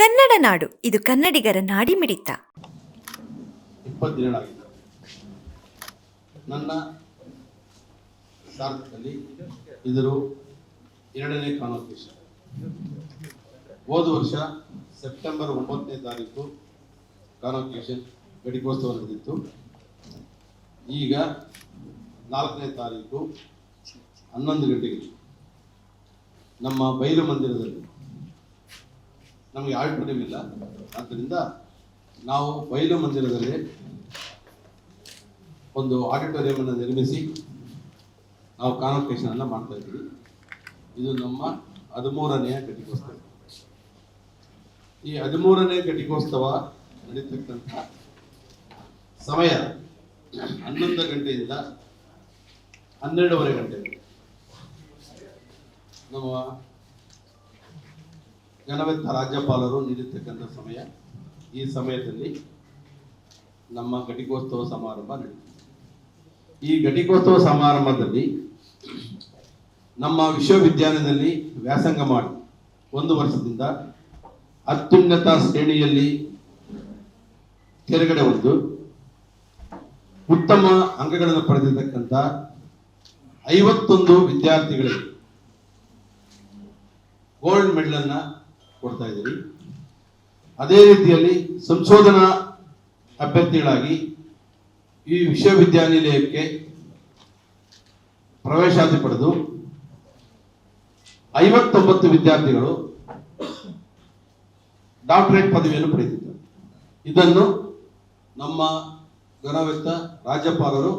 ಕನ್ನಡ ನಾಡು. ಇದು ಕನ್ನಡಿಗರ ನಾಡಿ ಮಿಡಿತ. ನನ್ನ ಸಾರ್ಥಕದಲ್ಲಿ ಇದರು ಎರಡನೇ ಕಾನ್ವೊಕೇಶನ್ ಹೋದ ವರ್ಷ ಸೆಪ್ಟೆಂಬರ್ ಒಂಬತ್ತನೇ ತಾರೀಕು ಕಾನ್ವೊಕೇಶನ್ ಘಟಿಕೋತ್ಸವ ನಡೆದಿತ್ತು. ಈಗ ನಾಲ್ಕನೇ ತಾರೀಕು ಹನ್ನೊಂದು ಗಂಟೆಗೆ. ನಮ್ಮ ಬೈಲು ಮಂದಿರದಲ್ಲಿ ನಮಗೆ ಇಲ್ಲ ಆದ್ದರಿಂದ ನಾವು ಬಯಲು ಮಂದಿರದಲ್ಲಿ ಒಂದು ಆಡಿಟೋರಿಯಂ ಅನ್ನು ನಿರ್ಮಿಸಿ ನಾವು ಕಾನ್ವಕೇಶನ್ ಅನ್ನು ಮಾಡ್ತಾ ಇದ್ದೀವಿ. ಇದು ನಮ್ಮ ಹದಿಮೂರನೆಯ ಘಟಿಕೋತ್ಸವ. ಈ ಹದಿಮೂರನೇ ಘಟಿಕೋತ್ಸವ ನಡೀತಕ್ಕಂಥ ಸಮಯ ಹನ್ನೊಂದು ಗಂಟೆಯಿಂದ ಹನ್ನೆರಡೂವರೆ ಗಂಟೆ ನಮ್ಮ ಘನವೆತ್ತ ರಾಜ್ಯಪಾಲರು ನೀಡಿರ್ತಕ್ಕಂಥ ಸಮಯ ಈ ಸಮಯದಲ್ಲಿ ನಮ್ಮ ಘಟಿಕೋತ್ಸವ ಸಮಾರಂಭ ನಡೆಯುತ್ತೆ ಈ ಘಟಿಕೋತ್ಸವ ಸಮಾರಂಭದಲ್ಲಿ ನಮ್ಮ ವಿಶ್ವವಿದ್ಯಾಲಯದಲ್ಲಿ ವ್ಯಾಸಂಗ ಮಾಡಿ ಒಂದು ವರ್ಷದಿಂದ ಅತ್ಯುನ್ನತ ಶ್ರೇಣಿಯಲ್ಲಿ ತೆರೆಗಡೆ ಹೊಂದು ಉತ್ತಮ ಅಂಕಗಳನ್ನು ಪಡೆದಿರ್ತಕ್ಕಂಥ ಐವತ್ತೊಂದು ವಿದ್ಯಾರ್ಥಿಗಳಿಗೆ ಗೋಲ್ಡ್ ಮೆಡಲನ್ನು ಕೊಡ್ತಾ ಇದ್ದೀವಿ ಅದೇ ರೀತಿಯಲ್ಲಿ ಸಂಶೋಧನಾ ಅಭ್ಯರ್ಥಿಗಳಾಗಿ ಈ ವಿಶ್ವವಿದ್ಯಾನಿಲಯಕ್ಕೆ ಪ್ರವೇಶಾತಿ ಪಡೆದು ಐವತ್ತೊಂಬತ್ತು ವಿದ್ಯಾರ್ಥಿಗಳು ಡಾಕ್ಟರೇಟ್ ಪದವಿಯನ್ನು ಪಡೆದಿದ್ದಾರೆ. ಇದನ್ನು ನಮ್ಮ ಗಣವೆತ್ತ ರಾಜ್ಯಪಾಲರು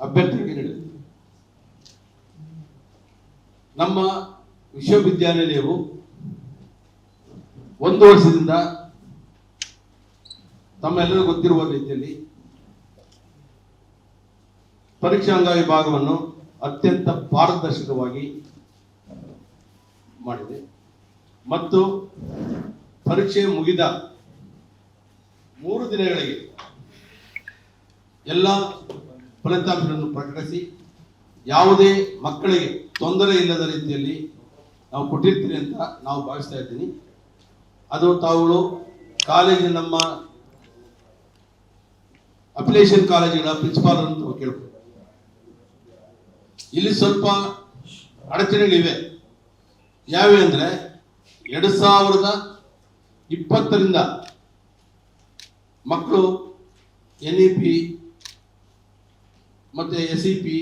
ಅಭ್ಯರ್ಥಿಗೆ ನೀಡಿದರು ನಮ್ಮ ವಿಶ್ವವಿದ್ಯಾನಿಲಯವು ಒಂದು ವರ್ಷದಿಂದ ತಮ್ಮೆಲ್ಲರೂ ಗೊತ್ತಿರುವ ರೀತಿಯಲ್ಲಿ ಪರೀಕ್ಷಾಂಗ ವಿಭಾಗವನ್ನು ಅತ್ಯಂತ ಪಾರದರ್ಶಕವಾಗಿ ಮಾಡಿದೆ. ಮತ್ತು ಪರೀಕ್ಷೆ ಮುಗಿದ ಮೂರು ದಿನಗಳಿಗೆ ಎಲ್ಲ ಫಲಿತಾಂಶಗಳನ್ನು ಪ್ರಕಟಿಸಿ ಯಾವುದೇ ಮಕ್ಕಳಿಗೆ ತೊಂದರೆ ಇಲ್ಲದ ರೀತಿಯಲ್ಲಿ ನಾವು ಕೊಟ್ಟಿರ್ತೀನಿ ಅಂತ ನಾವು ಭಾವಿಸ್ತಾ ಇದ್ದೀನಿ. ಅದು ತಾವುಗಳು ಕಾಲೇಜಿನ ನಮ್ಮ ಅಪ್ಲಿಕೇಶನ್ ಕಾಲೇಜಿನ ಪ್ರಿನ್ಸಿಪಾಲ್ ಅಂತ ಕೇಳ್ಬೋದು. ಇಲ್ಲಿ ಸ್ವಲ್ಪ ಅಡಚಣೆಗಳಿವೆ. ಯಾವೆ ಅಂದ್ರೆ ಎರಡು ಸಾವಿರದ ಇಪ್ಪತ್ತರಿಂದ ಮಕ್ಕಳು ಎನ್ ಇ ಪಿ ಮತ್ತೆ ಎಸ್ ಇ ಪಿ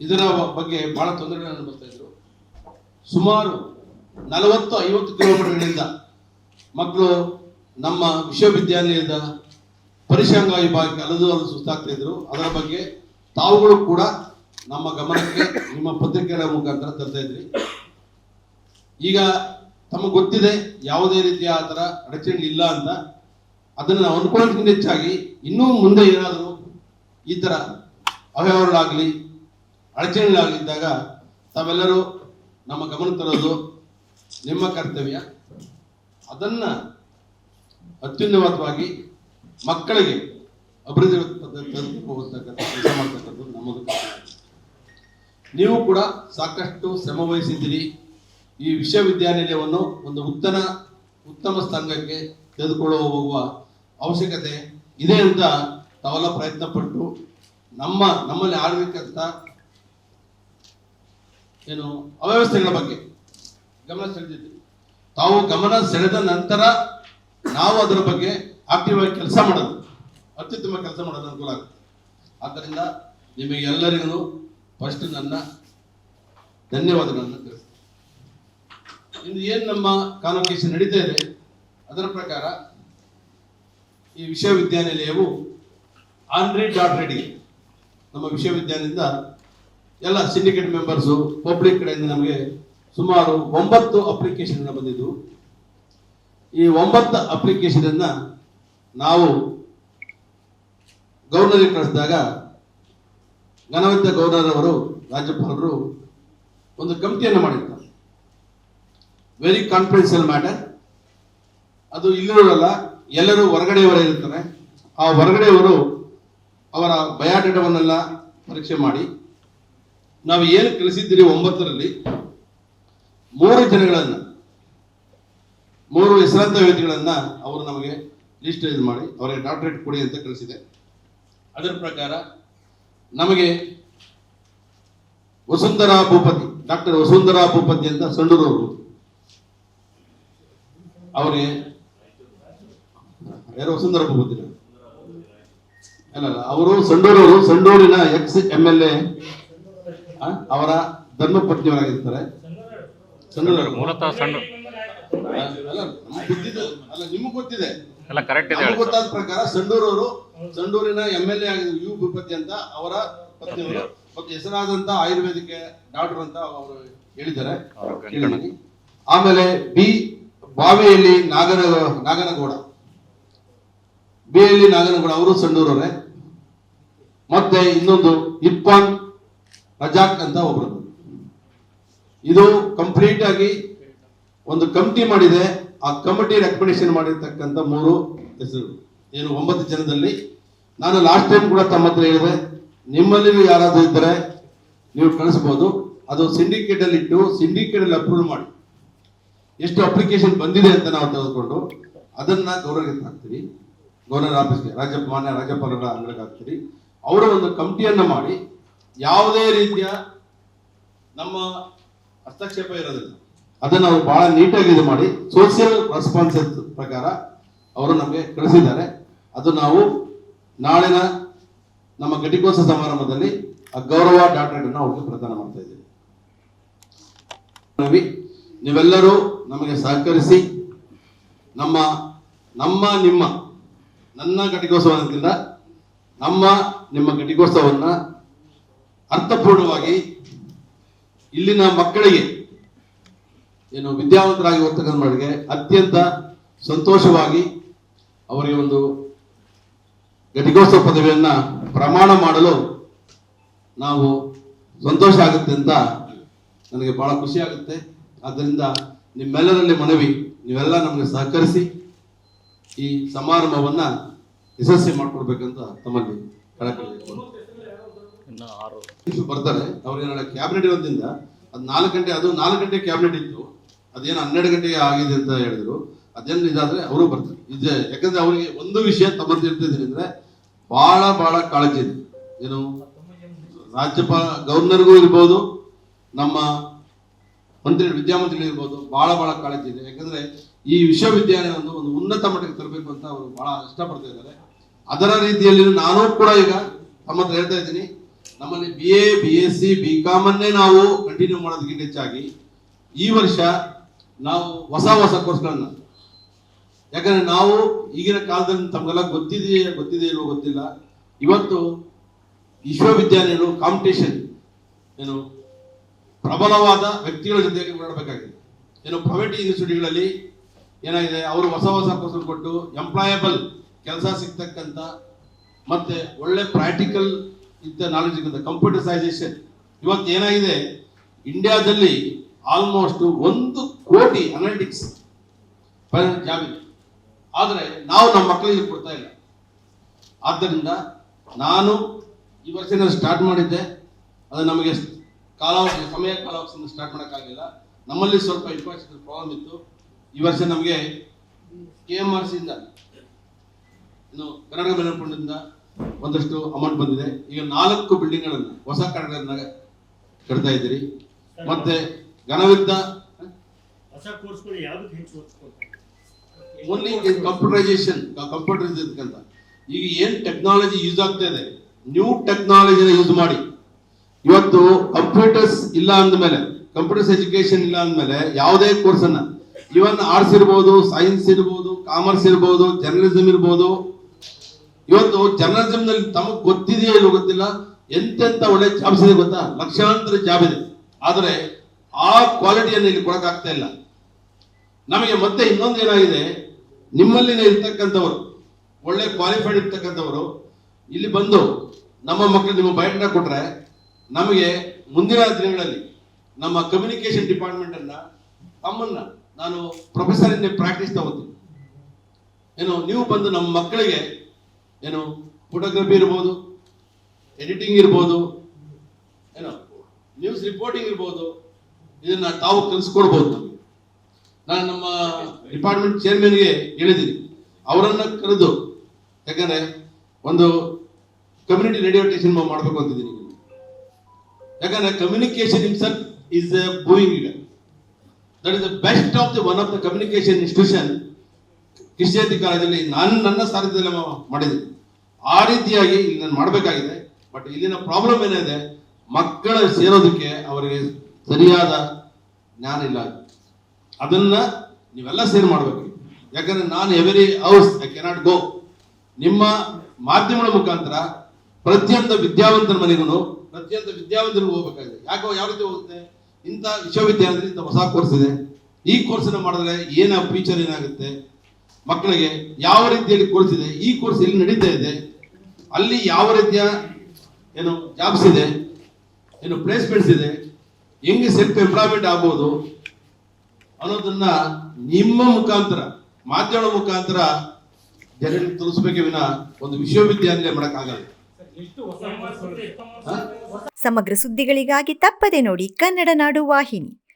ಇದರ ಬಗ್ಗೆ ಬಹಳ ತೊಂದರೆಗಳನ್ನು ಅನುಭವಿಸ್ತಾ ಇದ್ರು. ಸುಮಾರು ನಲವತ್ತು ಐವತ್ತು ಕಿಲೋಮೀಟರ್ಗಳಿಂದ ಮಕ್ಕಳು ನಮ್ಮ ವಿಶ್ವವಿದ್ಯಾಲಯದ ಪರಿಶಾಂಗ ವಿಭಾಗಕ್ಕೆ ಅಲದು ಅಲದು ಸುಸ್ತಾಗ್ತಾ ಇದ್ರು. ಅದರ ಬಗ್ಗೆ ತಾವುಗಳು ಕೂಡ ನಮ್ಮ ಗಮನಕ್ಕೆ ನಿಮ್ಮ ಪತ್ರಿಕೆಗಳ ಮುಖಾಂತರ ತರ್ತಾ ಇದ್ರಿ. ಈಗ ತಮಗೆ ಗೊತ್ತಿದೆ ಯಾವುದೇ ರೀತಿಯ ಆ ಥರ ಅಡಚಣೆ ಇಲ್ಲ ಅಂತ. ಅದನ್ನು ನಾವು ಅನ್ಕೊಳ್ಳೋದಕ್ಕಿಂತ ಹೆಚ್ಚಾಗಿ ಇನ್ನೂ ಮುಂದೆ ಏನಾದರೂ ಈ ಥರ ಅವ್ಯವಹಾರಗಳಾಗಲಿ ಅಡಚಣೆಗಳಾಗಿದ್ದಾಗ ತಾವೆಲ್ಲರೂ ನಮ್ಮ ಗಮನ ತರೋದು ನಿಮ್ಮ ಕರ್ತವ್ಯ ಅದನ್ನ ಅತ್ಯುನ್ನತವಾಗಿ ಮಕ್ಕಳಿಗೆ ಅಭಿವೃದ್ಧಿ ಕೆಲಸ ನಮ್ಮದು ನೀವು ಕೂಡ ಸಾಕಷ್ಟು ಶ್ರಮ ವಹಿಸಿದ್ದೀರಿ. ಈ ವಿಶ್ವವಿದ್ಯಾನಿಲಯವನ್ನು ಒಂದು ಉತ್ತಮ ಉತ್ತಮ ಸ್ಥಾನಕ್ಕೆ ತೆಗೆದುಕೊಳ್ಳುವ ಹೋಗುವ ಅವಶ್ಯಕತೆ ಇದೆ ಅಂತ ತಾವೆಲ್ಲ ಪ್ರಯತ್ನ ಪಟ್ಟು ನಮ್ಮ, ನಮ್ಮಲ್ಲಿ ಆಡಬೇಕಂತ ಏನು ಅವ್ಯವಸ್ಥೆಗಳ ಬಗ್ಗೆ ಗಮನ ಸೆಳೆದಿದ್ದೀವಿ ತಾವು ಗಮನ ಸೆಳೆದ ನಂತರ ನಾವು ಅದರ ಬಗ್ಗೆ ಆಕ್ಟಿವ್ ಆಗಿ ಕೆಲಸ ಮಾಡೋದು. ಅತ್ಯುತ್ತಮ ಕೆಲಸ ಮಾಡೋದು ಅನುಕೂಲ ಆಗುತ್ತೆ. ಆದ್ದರಿಂದ ನಿಮಗೆಲ್ಲರಿಗೂ ಫಸ್ಟ್ ನನ್ನ ಧನ್ಯವಾದಗಳನ್ನು ತಿಳಿಸ್ತೀನಿ. ಇಂದು ಏನು ನಮ್ಮ ಕಾನ್ವಕೇಶನ್ ನಡೀತಾ ಇದೆ, ಅದರ ಪ್ರಕಾರ ಈ ವಿಶ್ವವಿದ್ಯಾನಿಲಯವು ಆನ್ರಿ ಡಾಕ್ಟರೇಟ್ಗೆ ನಮ್ಮ ವಿಶ್ವವಿದ್ಯಾಲಯದಿಂದ ಎಲ್ಲ ಸಿಂಡಿಕೇಟ್ ಮೆಂಬರ್ಸು ಪಬ್ಲಿಕ್ ಕಡೆಯಿಂದ ನಮಗೆ ಸುಮಾರು ಒಂಬತ್ತು ಅಪ್ಲಿಕೇಶನ್ ಬಂದಿದ್ದು ಈ ಒಂಬತ್ತು ಅಪ್ಲಿಕೇಶನ್ ಅನ್ನ ನಾವು ಗವರ್ನರ್ಗೆ ಕಳಿಸಿದಾಗ ಘನವಂತ ಗೌರ್ನರ್ ಅವರು ರಾಜ್ಯಪಾಲರು ಒಂದು ಕಮಿಟಿಯನ್ನು ಮಾಡಿರ್ತಾರೆ. ವೆರಿ ಕಾನ್ಫಿಡೆನ್ಷಿಯಲ್ ಮ್ಯಾಟರ್ ಅದು ಇಲ್ಲಿರೋರಲ್ಲ, ಎಲ್ಲರೂ ಹೊರಗಡೆಯವರೇ ಇರ್ತಾರೆ. ಆ ಹೊರಗಡೆಯವರು ಅವರ ಬಯೋಡೇಟಾವನ್ನೆಲ್ಲ ಪರೀಕ್ಷೆ ಮಾಡಿ, ನಾವು ಏನು ಕಳಿಸಿದ್ದೀರಿ ಒಂಬತ್ತರಲ್ಲಿ ಮೂರು ಜನಗಳನ್ನು ಮೂರು ಹೆಸರಾಂತ ವ್ಯಕ್ತಿಗಳನ್ನ ಅವರು ನಮಗೆ ಲಿಸ್ಟ್ ಮಾಡಿ, ಅವರಿಗೆ ಡಾಕ್ಟರೇಟ್ ಕೊಡಿ ಅಂತ ಕಳಿಸಿದೆ. ಅದರ ಪ್ರಕಾರ ನಮಗೆ ವಸುಂಧರಾ ಭೂಪತಿ ಡಾಕ್ಟರ್ ವಸುಂಧರಾ ಭೂಪತಿ ಅಂತ ಸಂಡೂರವರು ಅವರಿಗೆ ಯಾರು ವಸುಂಧರಾ ಭೂಪತಿ? ಅಲ್ಲ ಅವರು ಸಂಡೂರವರು ಸಂಡೂರಿನ ಎಕ್ಸ್ ಎಂ ಎಲ್ ಎ ಅವರ ಧರ್ಮಪತ್ನಿಯವರಾಗಿರ್ತಾರೆ. ಮೂಲತಃ ಸಣ್ಣ ಅಲ್ಲ ನಮ್ಗೆ ಗೊತ್ತಿದೆ ಅಲ್ಲ ನಿಮ್ಗೆ ಗೊತ್ತಿದೆ. ಎಲ್ಲ ಕರೆಕ್ಟ್ ಇದೆ ನಮ್ಗೆ ಗೊತ್ತಾದ ಪ್ರಕಾರ ಸಂಡೂರವರು ಸಂಡೂರಿನ ಎಂ ಎಲ್ ಎ ಆಗಿದ್ರು ಯು ಭೂಪತಿ ಅಂತ ಅವರ ಪತ್ನಿಯವರು ಮತ್ತು ಹೆಸರಾದಂತ ಆಯುರ್ವೇದಿಕ್ ಡಾಕ್ಟರ್ ಅಂತ ಅವರು ಹೇಳಿದ್ದಾರೆ. ಆಮೇಲೆ ಬಿ ಬಾವಿಯಲ್ಲಿ ನಾಗನ ನಾಗನಗೌಡ. ಬಿಯಲ್ಲಿ ನಾಗನಗೌಡ ಅವರು ಸಂಡೂರವರೇ. ಮತ್ತೆ ಇನ್ನೊಂದು ಇಪ್ಪನ್ ರಜಾಕ್ ಅಂತ ಒಬ್ರು. ಇದು ಕಂಪ್ಲೀಟ್ ಆಗಿ ಒಂದು ಕಮಿಟಿ ಮಾಡಿದೆ. ಆ ಕಮಿಟಿ ರೆಕಮೆಂಡೇಶನ್ ಮಾಡಿರ್ತಕ್ಕಂಥ ಮೂರು ಹೆಸರು. ಏನು ಒಂಬತ್ತು ಜನದಲ್ಲಿ. ನಾನು ಲಾಸ್ಟ್ ಟೈಮ್ ಕೂಡ ತಮ್ಮ ಹತ್ರ ಹೇಳಿದೆ. ನಿಮ್ಮಲ್ಲಿ ಯಾರಾದರೂ ಇದ್ದರೆ ನೀವು ಕಳಿಸ್ಬೋದು. ಅದು ಸಿಂಡಿಕೇಟ್ ಅಲ್ಲಿ ಇಟ್ಟು ಸಿಂಡಿಕೇಟ್ ಅಲ್ಲಿ ಅಪ್ರೂವ್ ಮಾಡಿ. ಎಷ್ಟು ಅಪ್ಲಿಕೇಶನ್ ಬಂದಿದೆ ಅಂತ ನಾವು ತೆಗೆದುಕೊಂಡು ಅದನ್ನ ಗೌರವಕ್ಕೆ ಹಾಕ್ತೀವಿ. ಗವರ್ನರ್ ಆಫೀಸ್ಗೆ, ರಾಜ್ಯ ಮಾನ್ಯ ರಾಜ್ಯಪಾಲರ ಅಂಗಡಿಗೆ ಹಾಕ್ತೀವಿ. ಅವರ ಒಂದು ಕಮಿಟಿಯನ್ನು ಮಾಡಿ ಯಾವುದೇ ರೀತಿಯ ನಮ್ಮ ಹಸ್ತಕ್ಷೇಪ ಇರೋದಿಲ್ಲ. ಅದನ್ನ ಅವರು ಬಹಳ ನೀಟಾಗಿ ಇದು ಮಾಡಿ ಸೋಷಿಯಲ್ ರೆಸ್ಪಾನ್ಸ್ ಪ್ರಕಾರ ಅವರು ನಮಗೆ ಕಳಿಸಿದ್ದಾರೆ ಅದು ನಾವು ನಾಳಿನ ನಮ್ಮ ಘಟಿಕೋತ್ಸವ ಸಮಾರಂಭದಲ್ಲಿ ಆ ಗೌರವ ಡಾಕ್ಟರೇಟ್ ಅನ್ನು ಅವ್ರಿಗೆ ಪ್ರದಾನ ಮಾಡ್ತಾ ಇದ್ದೀವಿ. ರವಿ, ನೀವೆಲ್ಲರೂ ನಮಗೆ ಸಹಕರಿಸಿ ನಮ್ಮ ನಮ್ಮ ನಿಮ್ಮ ನನ್ನ ಘಟಿಕೋತ್ಸವದಿಂದ ನಮ್ಮ ನಿಮ್ಮ ಘಟಿಕೋತ್ಸವವನ್ನು ಅರ್ಥಪೂರ್ಣವಾಗಿ ಇಲ್ಲಿನ ಮಕ್ಕಳಿಗೆ ಏನು ವಿದ್ಯಾವಂತರಾಗಿ ಓದ್ತಕ್ಕಂಥ ಮಕ್ಕಳಿಗೆ ಅತ್ಯಂತ ಸಂತೋಷವಾಗಿ ಅವರಿಗೆ ಒಂದು ಘಟಿಕೋತ್ಸವ ಪದವಿಯನ್ನ ಪ್ರಮಾಣ ಮಾಡಲು ನಾವು ಸಂತೋಷ ಆಗುತ್ತೆ ಅಂತ ನನಗೆ ಬಹಳ ಖುಷಿ ಆಗುತ್ತೆ. ಆದ್ದರಿಂದ ನಿಮ್ಮೆಲ್ಲರಲ್ಲಿ ಮನವಿ, ನೀವೆಲ್ಲ ನಮಗೆ ಸಹಕರಿಸಿ ಈ ಸಮಾರಂಭವನ್ನ ಯಶಸ್ವಿ ಮಾಡಿಕೊಡ್ಬೇಕಂತ ತಮ್ಮಲ್ಲಿ ಕಳಕಳಿ ಇನ್ನು ಆರು. ಬರ್ತಾರೆ ಅವ್ರಿಗೆ ನಾಳೆ ಕ್ಯಾಬಿನೆಟ್ ಇರೋದ್ರಿಂದ ಅದು ನಾಲ್ಕು ಗಂಟೆ, ಅದು ನಾಲ್ಕು ಗಂಟೆ ಕ್ಯಾಬಿನೆಟ್ ಇತ್ತು, ಅದೇನು ಹನ್ನೆರಡು ಗಂಟೆಗೆ ಆಗಿದೆ ಅಂತ ಹೇಳಿದ್ರು, ಅದೇನು ಇದಾದ್ರೆ ಅವರು ಬರ್ತಾರೆ. ಇದೆ ಯಾಕಂದ್ರೆ ಅವರಿಗೆ ಒಂದು ವಿಷಯ ತಮ್ಮ ಹತ್ರ ಹೇಳ್ತಿದ್ದೀನಿ ಭಾಳ ಬಹಳ ಕಾಳಜಿ ಇದೆ. ಏನು, ರಾಜ್ಯಪಾಲ ಗವರ್ನರ್ಗೂ ಇರ್ಬೋದು, ನಮ್ಮ ಮಂತ್ರಿ, ವಿದ್ಯಾಮಂತ್ರಿಗಳು ಇರ್ಬೋದು ಬಹಳ ಬಹಳ ಕಾಳಜಿ ಇದೆ. ಯಾಕಂದ್ರೆ ಈ ವಿಶ್ವವಿದ್ಯಾಲಯವನ್ನು ಒಂದು ಉನ್ನತ ಮಟ್ಟಕ್ಕೆ ತರಬೇಕು ಅಂತ ಅವರು ಬಹಳ ಇಷ್ಟಪಡ್ತಾ ಇದ್ದಾರೆ. ಅದರ ರೀತಿಯಲ್ಲಿ ನಾನು ಕೂಡ ಈಗ ತಮ್ಮ ಹೇಳ್ತಾ ಇದ್ದೀನಿ. ನಮ್ಮಲ್ಲಿ B A B S C B ಕಾಮನ್ನೇ ನಾವು ಕಂಟಿನ್ಯೂ ಮಾಡೋದಕ್ಕಿಂತ ಹೆಚ್ಚಾಗಿ ಈ ವರ್ಷ ನಾವು ಹೊಸ ಹೊಸ ಕೋರ್ಸ್ಗಳನ್ನ ಯಾಕಂದ್ರೆ ನಾವು ಈಗಿನ ಕಾಲದಲ್ಲಿ ತಮಗೆಲ್ಲ ಗೊತ್ತಿದೆಯೇ ಗೊತ್ತಿದೆ ಇಲ್ವೋ ಗೊತ್ತಿಲ್ಲ. ಇವತ್ತು ವಿಶ್ವವಿದ್ಯಾಲಯಗಳು ಕಾಂಪಿಟೇಷನ್ ಏನು ಪ್ರಬಲವಾದ ವ್ಯಕ್ತಿಗಳ ಜೊತೆ ಓಡಾಡಬೇಕಾಗಿದೆ. ಏನು ಪ್ರೈವೇಟ್ ಯೂನಿವರ್ಸಿಟಿಗಳಲ್ಲಿ ಏನಾಗಿದೆ, ಅವರು ಹೊಸ ಹೊಸ ಕೋರ್ಸ್ಗಳು ಕೊಟ್ಟು ಎಂಪ್ಲಾಯಬಲ್ ಕೆಲಸ ಸಿಗ್ತಕ್ಕಂಥ ಮತ್ತೆ ಒಳ್ಳೆ ಪ್ರಾಕ್ಟಿಕಲ್ ಇದ್ದ ನಾಲೆಜ್ ಕಂಪ್ಯೂಟರ್ ಕಂಪ್ಯೂಟರ್ಸೈಸೇಷನ್ ಇವತ್ತು ಏನಾಗಿದೆ? ಇಂಡಿಯಾದಲ್ಲಿ ಆಲ್ಮೋಸ್ಟ್ ಒಂದು ಕೋಟಿ ಅನಾಲಿಟಿಕ್ಸ್ ಜಾಬ್ ಆದರೆ ನಾವು ನಮ್ಮ ಮಕ್ಕಳಿಗೆ ಕೊಡ್ತಾ ಇಲ್ಲ. ಆದ್ದರಿಂದ ನಾನು ಈ ವರ್ಷ ಸ್ಟಾರ್ಟ್ ಮಾಡಿದ್ದೆ. ಅದು ನಮಗೆ ಕಾಲಾವಧಿ, ಸಮಯ ಕಾಲಾವಧಿಯಿಂದ ಸ್ಟಾರ್ಟ್ ಮಾಡೋಕ್ಕಾಗಿಲ್ಲ. ನಮ್ಮಲ್ಲಿ ಸ್ವಲ್ಪ ಇನ್ಫ್ರಾಸ್ಟ್ರಕ್ಚರ್ ಪ್ರಾಬ್ಲಮ್ ಇತ್ತು. ಈ ವರ್ಷ ನಮಗೆ ಕೆ ಎಂ ಆರ್ ಸಿಯಿಂದ ಇನ್ನು ಕರ್ನಾಟಕ ಫಂಡಿಂದ ಒಂದಷ್ಟು ಅಮೌಂಟ್ ಬಂದಿದೆ. ಈಗ ನಾಲ್ಕು ಬಿಲ್ಡಿಂಗ್ಗಳನ್ನು ಹೊಸ ಕಟ್ಟಡಗಳನ್ನ ಕಟ್ತಾ ಇದ್ದೀರಿ. ಮತ್ತೆ ಘನವಿದ್ದ ಓನ್ಲಿ ಕಂಪ್ಯೂಟರೈಸೇಷನ್ ಕಂಪ್ಯೂಟರ್ ಈಗ ಏನ್ ಟೆಕ್ನಾಲಜಿ ಯೂಸ್ ಆಗ್ತಾ ಇದೆ? ನ್ಯೂ ಟೆಕ್ನಾಲಜಿನ ಯೂಸ್ ಮಾಡಿ. ಇವತ್ತು ಕಂಪ್ಯೂಟರ್ಸ್ ಇಲ್ಲ ಅಂದಮೇಲೆ ಕಂಪ್ಯೂಟರ್ಸ್ ಎಜುಕೇಶನ್ ಇಲ್ಲ ಅಂದಮೇಲೆ ಯಾವುದೇ ಕೋರ್ಸ್ ಅನ್ನ ಇವನ್ ಆರ್ಟ್ಸ್ ಇರ್ಬೋದು ಸೈನ್ಸ್ ಇರ್ಬೋದು ಕಾಮರ್ಸ್ ಇರ್ಬೋದು ಜರ್ನಲಿಸಮ್ ಇರ್ಬೋದು ಇವತ್ತು ಜರ್ನಲಿಸಮ್ನಲ್ಲಿ ತಮಗೆ ಗೊತ್ತಿದೆಯೋ ಇಲ್ಲೋ ಗೊತ್ತಿಲ್ಲ, ಎಂತೆಂತ ಒಳ್ಳೆ ಜಾಬ್ಸ್ ಇದೆ ಗೊತ್ತಾ? ಲಕ್ಷಾಂತರ ಜಾಬ್ ಇದೆ. ಆದರೆ ಆ ಕ್ವಾಲಿಟಿಯನ್ನು ಇಲ್ಲಿ ಕೊಡಕ್ಕಾಗ್ತಾ ಇಲ್ಲ. ನಮಗೆ ಮತ್ತೆ ಇನ್ನೊಂದು ಏನಾಗಿದೆ? ನಿಮ್ಮಲ್ಲಿನ ಇರ್ತಕ್ಕಂಥವರು, ಒಳ್ಳೆ ಕ್ವಾಲಿಫೈಡ್ ಇರ್ತಕ್ಕಂಥವರು, ಇಲ್ಲಿ ಬಂದು ನಮ್ಮ ಮಕ್ಕಳು ನಿಮ್ಮ ಬಯೋಡೇಟಾ ಕೊಟ್ರೆ ನಮಗೆ ಮುಂದಿನ ದಿನಗಳಲ್ಲಿ ನಮ್ಮ ಕಮ್ಯುನಿಕೇಶನ್ ಡಿಪಾರ್ಟ್ಮೆಂಟ್ ಅನ್ನ, ತಮ್ಮನ್ನ ನಾನು ಪ್ರೊಫೆಸರ್ ಪ್ರಾಕ್ಟೀಸ್ ತಗೋತೀನಿ. ಏನು, ನೀವು ಬಂದು ನಮ್ಮ ಮಕ್ಕಳಿಗೆ ಏನು ಫೋಟೋಗ್ರಫಿ ಇರ್ಬೋದು ಎಡಿಟಿಂಗ್ ಇರ್ಬೋದು, ಏನು ನ್ಯೂಸ್ ರಿಪೋರ್ಟಿಂಗ್ ಇರ್ಬೋದು, ಇದನ್ನ ತಾವು ಕಲಿಸ್ಕೊಡ್ಬೋದು ನಾನು ನಮ್ಮ ಡಿಪಾರ್ಟ್ಮೆಂಟ್ ಚೇರ್ಮನ್ಗೆ ಹೇಳಿದ್ದೀನಿ. ಅವರನ್ನ ಕರೆದು, ಯಾಕಂದ್ರೆ ಒಂದು ಕಮ್ಯುನಿಟಿ ರೇಡಿಯೋ ಸ್ಟೇಷನ್ ಮಾಡಬೇಕು ಅಂತಿದ್ದೀನಿ ಯಾಕಂದ್ರೆ ಕಮ್ಯುನಿಕೇಶನ್ ಇನ್ಸೆಲ್ಫ್ ಇಸ್ ಬೂಯಿಂಗ್ ಈಗ. That is the best of the one of the communication institution Krishnanti ಕಾಲೇಜಲ್ಲಿ ನಾನು ನನ್ನ ಸಾರಥ್ಯದಲ್ಲಿ ಮಾಡಿದೆ ಆ ರೀತಿಯಾಗಿ ಇಲ್ಲಿ ನಾನು ಮಾಡಬೇಕಾಗಿದೆ. ಬಟ್ ಇಲ್ಲಿನ ಪ್ರಾಬ್ಲಮ್ ಏನಿದೆ, ಮಕ್ಕಳ ಸೇರೋದಕ್ಕೆ ಅವರಿಗೆ ಸರಿಯಾದ ಜ್ಞಾನ ಇಲ್ಲ. ಅದನ್ನ ನೀವೆಲ್ಲ ಸೇರ್ ಮಾಡಬೇಕು. ಯಾಕಂದ್ರೆ ನಾನು every house I cannot go ನಿಮ್ಮ ಮಾಧ್ಯಮಗಳ ಮುಖಾಂತರ ಪ್ರತಿಯೊಂದು ವಿದ್ಯಾವಂತನ ಮನೆಗೂ ಪ್ರತಿಯೊಂದು ವಿದ್ಯಾವಂತರಿಗೂ ಹೋಗ್ಬೇಕಾಗಿದೆ. ಯಾಕೋ ಯಾವ ರೀತಿ ಹೋಗುತ್ತೆ? ಇಂಥ ವಿಶ್ವವಿದ್ಯಾಲಯದಲ್ಲಿ ಇಂಥ ಹೊಸ ಕೋರ್ಸ್ ಇದೆ. ಈ ಕೋರ್ಸನ್ನು ಮಾಡಿದ್ರೆ ಏನ ಫ್ಯೂಚರ್ ಏನಾಗುತ್ತೆ? ಮಕ್ಕಳಿಗೆ ಯಾವ ರೀತಿಯಲ್ಲಿ ಕೋರ್ಸ್ ಇದೆ ಈ ಕೋರ್ಸ್ ಎಲ್ಲಿ ನಡೀತಾ ಇದೆ ಅಲ್ಲಿ ಯಾವ ರೀತಿಯ ಏನು ಜಾಬ್ಸ್ ಇದೆ ಏನು ಪ್ಲೇಸ್ಮೆಂಟ್ಸ್ ಇದೆ ಹೆಂಗೆ ಸೆಲ್ಫ್ ಎಂಪ್ಲಾಯ್ಮೆಂಟ್ ಆಗ್ಬೋದು ಅನ್ನೋದನ್ನ ನಿಮ್ಮ ಮುಖಾಂತರ ಮಾಧ್ಯಮದ ಮುಖಾಂತರ ಜನರಿಗೆ ತೋರಿಸ್ಬೇಕೆ ವಿನ ಒಂದು ವಿಶ್ವವಿದ್ಯಾಲಯ ಮಾಡೋಕ್ಕಾಗಲ್ಲ. ಸಮಗ್ರ ಸುದ್ದಿಗಳಿಗಾಗಿ ತಪ್ಪದೆ ನೋಡಿ ಕನ್ನಡ ನಾಡು ವಾಹಿನಿ.